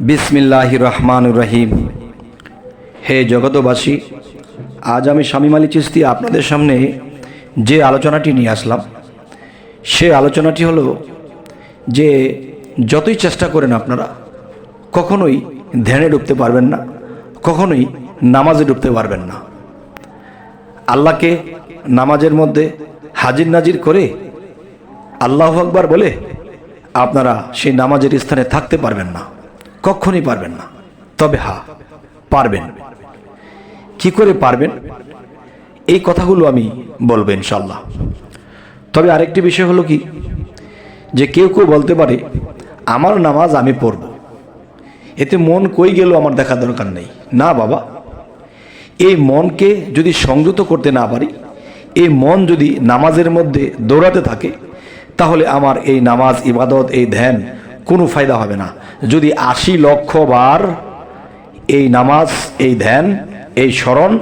বিসমিল্লাহ রহমান রহিম। হে জগতবাসী আজ আমি স্বামী মালি চিস্তি আপনাদের সামনে যে আলোচনাটি নিয়ে আসলাম, সে আলোচনাটি হলো যে যতই চেষ্টা করেন আপনারা, কখনোই ধ্যানে ডুবতে পারবেন না, কখনোই নামাজে ডুবতে পারবেন না। আল্লাহকে নামাজের মধ্যে হাজির নাজির করে আল্লাহ আকবার বলে আপনারা সেই নামাজের স্থানে থাকতে পারবেন না। কখনই পারবেন না। তবে হা, পারবেন। কি করে পারবেন? এই কথাগুলো আমি বলব ইনশাল্লাহ তবে আরেকটি বিষয় হলো কি, যে কেউ কেউ বলতে পারে, আমার নামাজ আমি পড়ব। এতে মন কই গেল আমার দেখা দরকার নেই। না বাবা, এই মনকে যদি সংযত করতে না পারি, এই মন যদি নামাজের মধ্যে দৌড়াতে থাকে, তাহলে আমার এই নামাজ, ইবাদত, এই ধ্যান কোনো ফায়দা হবে না। যদি আশি লক্ষ বার এই নামাজ, এই ধ্যান, এই স্মরণ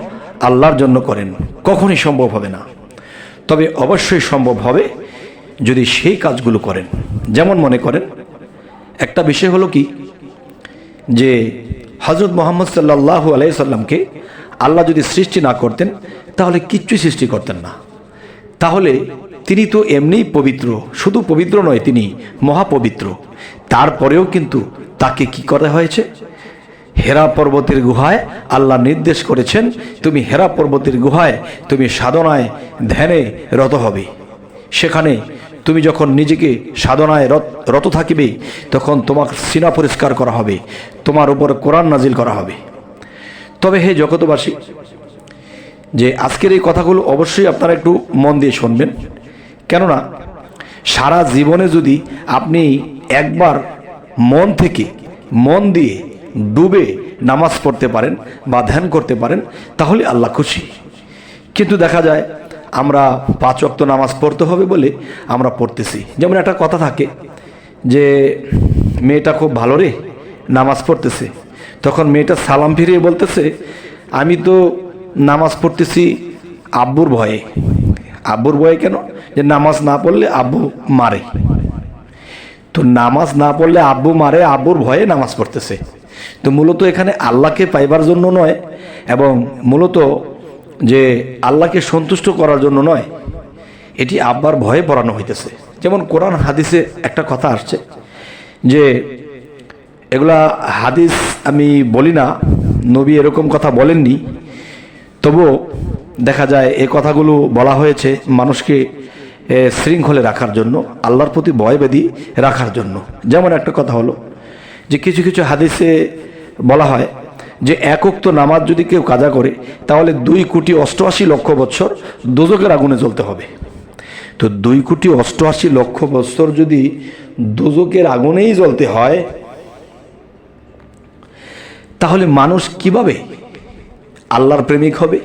আল্লাহর জন্য করেন, কখনই সম্ভব হবে না। তবে অবশ্যই সম্ভব হবে যদি সেই কাজগুলো করেন। যেমন মনে করেন, একটা বিষয় হলো কি, যে হজরত মোহাম্মদ সাল্লাহ আলাইসাল্লামকে আল্লাহ যদি সৃষ্টি না করতেন, তাহলে কিচ্ছুই সৃষ্টি করতেন না। তাহলে তিনি তো এমনিই পবিত্র, শুধু পবিত্র নয়, তিনি মহাপবিত্র। তারপরেও কিন্তু তাকে কি করা হয়েছে? হেরা পর্বতের গুহায় আল্লাহ নির্দেশ করেছেন, তুমি হেরা পর্বতের গুহায়, তুমি সাধনায় ধ্যানে রত হবে। সেখানে তুমি যখন নিজেকে সাধনায় রত রত থাকিবে, তখন তোমার সিনা পরিষ্কার করা হবে, তোমার উপর কোরআন নাজিল করা হবে। তবে হে জগতবাসী যে আজকের এই কথাগুলো অবশ্যই আপনারা একটু মন দিয়ে শুনবেন। কেননা, সারা জীবনে যদি আপনি একবার মন থেকে মন দিয়ে ডুবে নামাজ পড়তে পারেন বা ধ্যান করতে পারেন, তাহলে আল্লাহ খুশি। কিন্তু দেখা যায় আমরা পাঁচ অক্ত নামাজ পড়তে হবে বলে আমরা পড়তেছি। যেমন একটা কথা থাকে যে, মেয়েটা খুব ভালো রে, নামাজ পড়তেছে। তখন মেয়েটা সালাম ফিরিয়ে বলতেছে, আমি তো নামাজ পড়তেছি আব্বুর ভয়ে। আব্বুর ভয়ে কেন? যে নামাজ না পড়লে আব্বু মারে। তো নামাজ না পড়লে আব্বু মারে, আব্বুর ভয়ে নামাজ পড়তেছে। তো মূলত এখানে আল্লাহকে পাইবার জন্য নয় এবং মূলত যে আল্লাহকে সন্তুষ্ট করার জন্য নয়, এটি আব্বার ভয়ে পড়ানো হইতেছে। যেমন কোরআন হাদিসে একটা কথা আসছে যে, এগুলা হাদিস আমি বলি না, নবী এরকম কথা বলেননি, তবুও দেখা যায় এ কথাগুলো বলা হয়েছে, মানুষকে শৃঙ্খলে রাখার জন্য, আল্লাহর প্রতি ভয়বেদি রাখার জন্য। যেমন একটা কথা হলো যে, কিছু কিছু হাদিসে বলা হয় যে একক্ত নামাজ যদি কেউ কাজা করে, তাহলে দুই কোটি অষ্টআশি লক্ষ বছর দোজকের আগুনে জ্বলতে হবে। তো দুই কোটি অষ্টআশি লক্ষ বছর যদি দোজকের আগুনেই জ্বলতে হয়, তাহলে মানুষ কীভাবে আল্লাহর প্রেমিক হবে?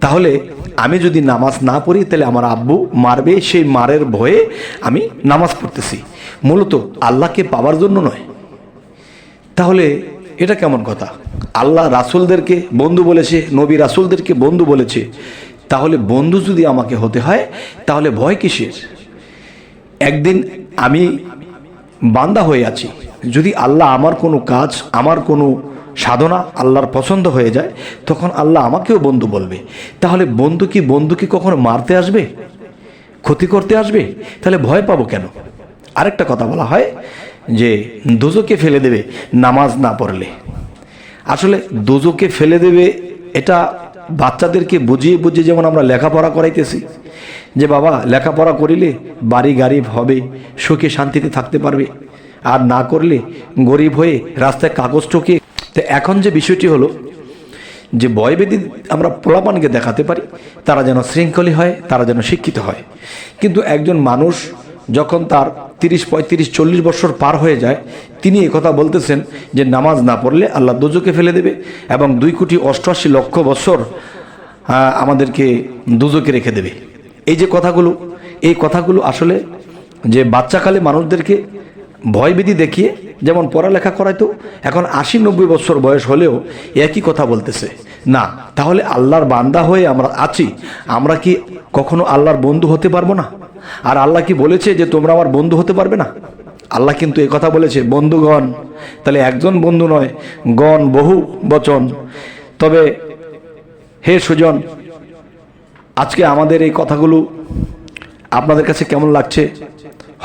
তাহলে আমি যদি নামাজ না পড়ি, তাহলে আমার আব্বু মারবে, সেই মারের ভয়ে আমি নামাজ পড়তেছি। মূলত আল্লাহকে পাওয়ার জন্য নয়। তাহলে এটা কেমন কথা? আল্লাহ রাসুলদেরকে বন্ধু বলেছে, নবী রাসুলদেরকে বন্ধু বলেছে। তাহলে বন্ধু যদি আমাকে হতে হয়, তাহলে ভয় কিসের? একদিন আমি বান্দা হয়ে আছি। যদি আল্লাহ আমার কোনো কাজ, আমার কোনো সাধনা আল্লাহর পছন্দ হয়ে যায়, তখন আল্লাহ আমাকেও বন্ধু বলবে। তাহলে বন্ধু কি বন্ধু কি কখনো মারতে আসবে? ক্ষতি করতে আসবে? তাহলে ভয় পাবো কেন? আরেকটা কথা বলা হয় যে, দুজোকে ফেলে দেবে নামাজ না পড়লে। আসলে দুজোকে ফেলে দেবে এটা বাচ্চাদেরকে বুঝিয়ে বুঝিয়ে যেমন আমরা লেখাপড়া করাইতেছি, যে বাবা, লেখাপড়া করিলে বাড়ি গাড়ি হবে, সুখে শান্তিতে থাকতে পারবে। আর না করলে গরিব হয়ে রাস্তায় কাগজ ঠকে তো এখন যে বিষয়টি হলো যে ভয়বেদি আমরা পোলাপানকে দেখাতে পারি, তারা যেন শৃঙ্খলী হয়, তারা যেন শিক্ষিত হয়। কিন্তু একজন মানুষ যখন তার তিরিশ, পঁয়ত্রিশ, চল্লিশ বছর পার হয়ে যায়, তিনি কথা বলতেছেন যে নামাজ না পড়লে আল্লাহ দুজকে ফেলে দেবে এবং দুই কোটি অষ্টআশি লক্ষ বছর আমাদেরকে দুজকে রেখে দেবে। এই যে কথাগুলো, এই কথাগুলো আসলে যে বাচ্চাকালে মানুষদেরকে ভয়ভীতি দেখিয়ে যেমন পড়ালেখা করাইতো এখন আশি নব্বই বছর বয়স হলেও একই কথা বলতেছে। না, তাহলে আল্লাহর বান্দা হয়ে আমরা আছি, আমরা কি কখনো আল্লাহর বন্ধু হতে পারব না? আর আল্লাহ কি বলেছে যে তোমরা আমার বন্ধু হতে পারবে না? আল্লাহ কিন্তু এই কথা বলেছে, বন্ধুগণ, তাহলে একজন বন্ধু নয়, গণ বহু বচন। তবে হে সুজন, আজকে আমাদের এই কথাগুলো আপনাদের কাছে কেমন লাগছে?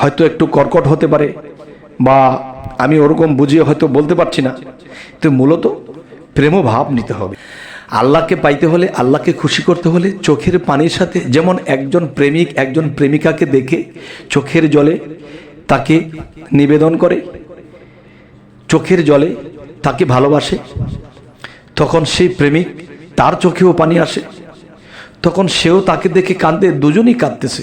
হয়তো একটু কর্কট হতে পারে, বা আমি ওরকম বুঝিয়ে হয়তো বলতে পারছি না। তো মূলত প্রেম ভাব নিতে হবে। আল্লাহকে পাইতে হলে, আল্লাহকে খুশি করতে হলে চোখের পানির সাথে যেমন একজন প্রেমিক একজন প্রেমিকাকে দেখে চোখের জলে তাকে নিবেদন করে, চোখের জলে তাকে ভালোবাসে, তখন সেই প্রেমিক তার চোখেও পানি আসে, তখন সেও তাকে দেখে কাঁদে, দুজনই কাঁদতেছে।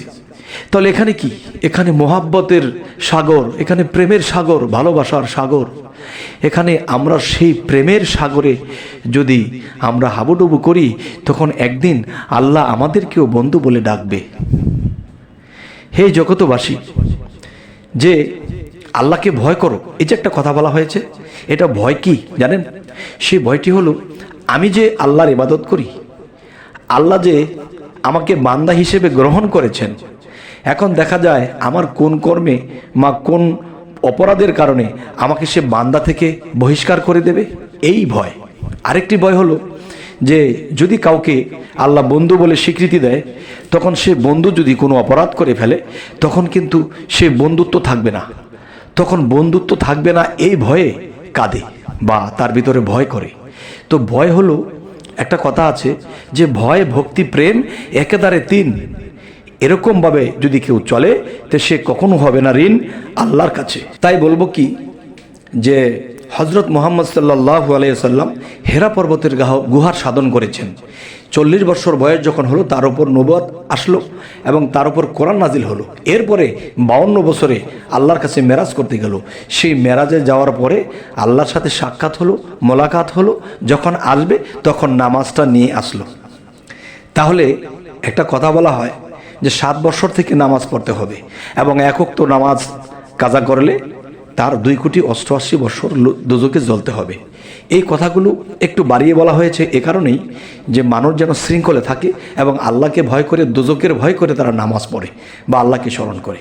তাহলে এখানে কি? এখানে মোহাব্বতের সাগর, এখানে প্রেমের সাগর, ভালোবাসার সাগর। এখানে আমরা সেই প্রেমের সাগরে যদি আমরা হাবুডুবু করি, তখন একদিন আল্লাহ আমাদেরকেও বন্ধু বলে ডাকবে। হে জগতবাসী, যে আল্লাহকে ভয় করো, এই যে একটা কথা বলা হয়েছে, এটা ভয় কি জানেন? সেই ভয়টি হলো, আমি যে আল্লাহর ইবাদত করি, আল্লাহ যে আমাকে বান্দা হিসেবে গ্রহণ করেছেন এখন দেখা যায় আমার কোন কর্মে মা কোন অপরাধের কারণে আমাকে সে বান্দা থেকে বহিষ্কার করে দেবে? এই ভয়। আরেকটি ভয় হলো যে যদি কাউকে আল্লাহ বন্ধু বলে স্বীকৃতি দেয়, তখন সে বন্ধু যদি কোনো অপরাধ করে ফেলে, তখন কিন্তু সে বন্ধুত্ব থাকবে না। তখন বন্ধুত্ব থাকবে না, এই ভয়ে কাঁদে বা তার ভিতরে ভয় করে। তো ভয় হলো, একটা কথা আছে যে ভয়, ভক্তি, প্রেম একেদারে তিন। এরকমভাবে যদি কেউ চলে, তো সে কখনো হবে না ঋণ আল্লাহর কাছে। তাই বলব কি, যে হজরত মোহাম্মদ সাল্লাহ আলাইসাল্লাম হেরা পর্বতের গাহ গুহার সাধন করেছেন। চল্লিশ বছর বয়স যখন হলো, তার উপর নবদ আসলো এবং তার উপর কোরআন নাজিল হলো। এরপরে বাউন্ন বছরে আল্লাহর কাছে মেরাজ করতে গেল। সেই মেরাজে যাওয়ার পরে আল্লাহর সাথে সাক্ষাৎ হলো, মোলাকাত হলো, যখন আসবে তখন নামাজটা নিয়ে আসলো। তাহলে একটা কথা বলা হয় যে সাত বছর থেকে নামাজ পড়তে হবে এবং একক তো নামাজ কাজা করলে তার দুই কোটি অষ্টআশি বছর দোজকে জ্বলতে হবে। এই কথাগুলো একটু বাড়িয়ে বলা হয়েছে এ কারণেই যে মানুষ যেন শৃঙ্খলে থাকে এবং আল্লাহকে ভয় করে দোজকের ভয় করে তারা নামাজ পড়ে বা আল্লাহকে স্মরণ করে।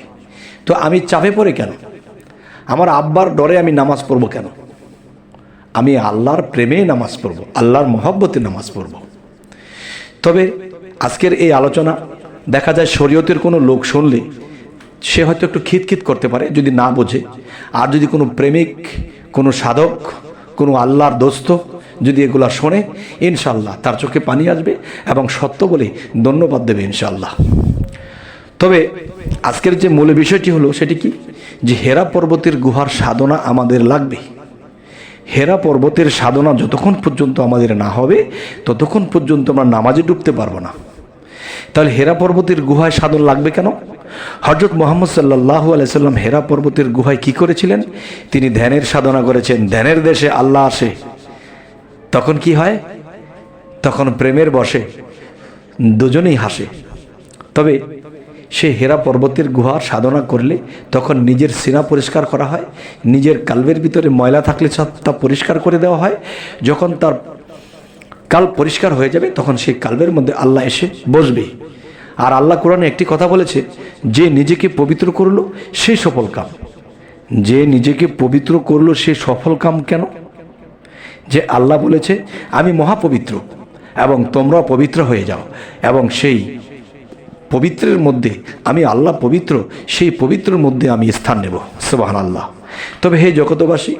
তো আমি চাপে পড়ে কেন? আমার আব্বার ডরে আমি নামাজ পড়ব কেন? আমি আল্লাহর প্রেমে নামাজ পড়ব, আল্লাহর মহব্বতে নামাজ পড়ব। তবে আজকের এই আলোচনা দেখা যায় শরীয়তের কোনো লোক শুনলে সে হয়তো একটু খিতখিত করতে পারে, যদি না বোঝে। আর যদি কোনো প্রেমিক, কোনো সাধক, কোনো আল্লাহর দোস্ত যদি এগুলা শোনে ইনশাল্লাহ তার চোখে পানি আসবে এবং সত্য বলে ধন্যবাদ দেবে ইনশাল্লাহ তবে আজকের যে মূল বিষয়টি হলো সেটি কি? যে হেরা পর্বতের গুহার সাধনা আমাদের লাগবে। হেরা পর্বতের সাধনা যতক্ষণ পর্যন্ত আমাদের না হবে, ততক্ষণ পর্যন্ত আমরা নামাজে ডুবতে পারব না। তাহলে হেরা পর্বতের গুহায় সাধন লাগবে কেন? হজরত মোহাম্মদ সাল্লাহ আলাইসাল্লাম হেরা পর্বতের গুহায় কি করেছিলেন? তিনি ধ্যানের সাধনা করেছেন, ধ্যানের দেশে আল্লাহ আসে। তখন কি হয়? তখন প্রেমের বসে, দুজনেই হাসে। তবে সে হেরা পর্বতের গুহার সাধনা করলে তখন নিজের সিনা পরিষ্কার করা হয়, নিজের কালবের ভিতরে ময়লা থাকলে সব তা পরিষ্কার করে দেওয়া হয়। যখন তার কাল পরিষ্কার হয়ে যাবে, তখন সেই কালবের মধ্যে আল্লাহ এসে বসবে। আর আল্লাহ কোরআনে একটি কথা বলেছে, যে নিজেকে পবিত্র করল সে সফল কাম। যে নিজেকে পবিত্র করল সে সফল কাম কেন? যে আল্লাহ বলেছে, আমি মহাপবিত্র, এবং তোমরাও পবিত্র হয়ে যাও, এবং সেই পবিত্রের মধ্যে আমি আল্লাহ পবিত্র, সেই পবিত্রের মধ্যে আমি স্থান নেব। সুবাহান আল্লাহ তবে হে জগতবাসী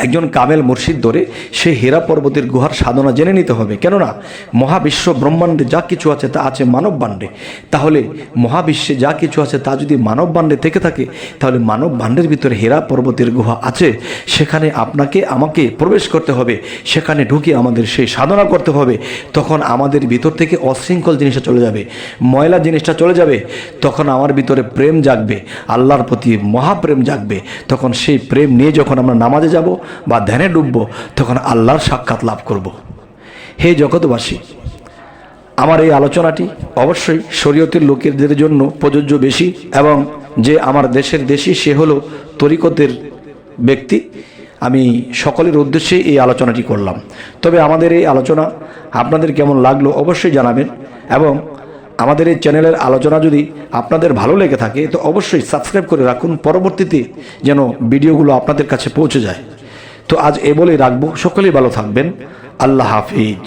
একজন কামেল মুর্শিদ ধরে সে হেরা পর্বতের গুহার সাধনা জেনে নিতে হবে। কেননা, মহাবিশ্ব ব্রহ্মাণ্ডে যা কিছু আছে তা আছে মানব বাণ্ডে তাহলে মহাবিশ্বে যা কিছু আছে তা যদি মানব বাণ্ডে থেকে থাকে, তাহলে মানব বাণ্ডের ভিতরে হেরা পর্বতের গুহা আছে। সেখানে আপনাকে, আমাকে প্রবেশ করতে হবে। সেখানে ঢুকে আমাদের সেই সাধনা করতে হবে। তখন আমাদের ভিতর থেকে অশৃঙ্খল জিনিসটা চলে যাবে। ময়লা জিনিসটা চলে যাবে। তখন আমার ভিতরে প্রেম জাগবে। আল্লাহর প্রতি মহাপ্রেম জাগবে। তখন সেই প্রেম নিয়ে যখন আমরা নামাজে যাব বা ধ্যানে ডুবব, তখন আল্লাহর সাক্ষাৎ লাভ করব। হে জগৎবাসী, আমার এই আলোচনাটি অবশ্যই শরীয়তের লোকেদের জন্য প্রযোজ্য বেশি এবং যে আমার দেশের দেশি সে হলো তরিকতের ব্যক্তি। আমি সকলের উদ্দেশ্যে এই আলোচনাটি করলাম। তবে আমাদের এই আলোচনা আপনাদের কেমন লাগল অবশ্যই জানাবেন এবং আমাদের এই চ্যানেলের আলোচনা যদি আপনাদের ভালো লেগে থাকে, তো অবশ্যই সাবস্ক্রাইব করে রাখুন। পরবর্তীতে যেন ভিডিওগুলো আপনাদের কাছে পৌঁছে যায়। তো আজ এ বলেই রাখব সকলেই ভালো থাকবেন। আল্লাহ হাফিজ।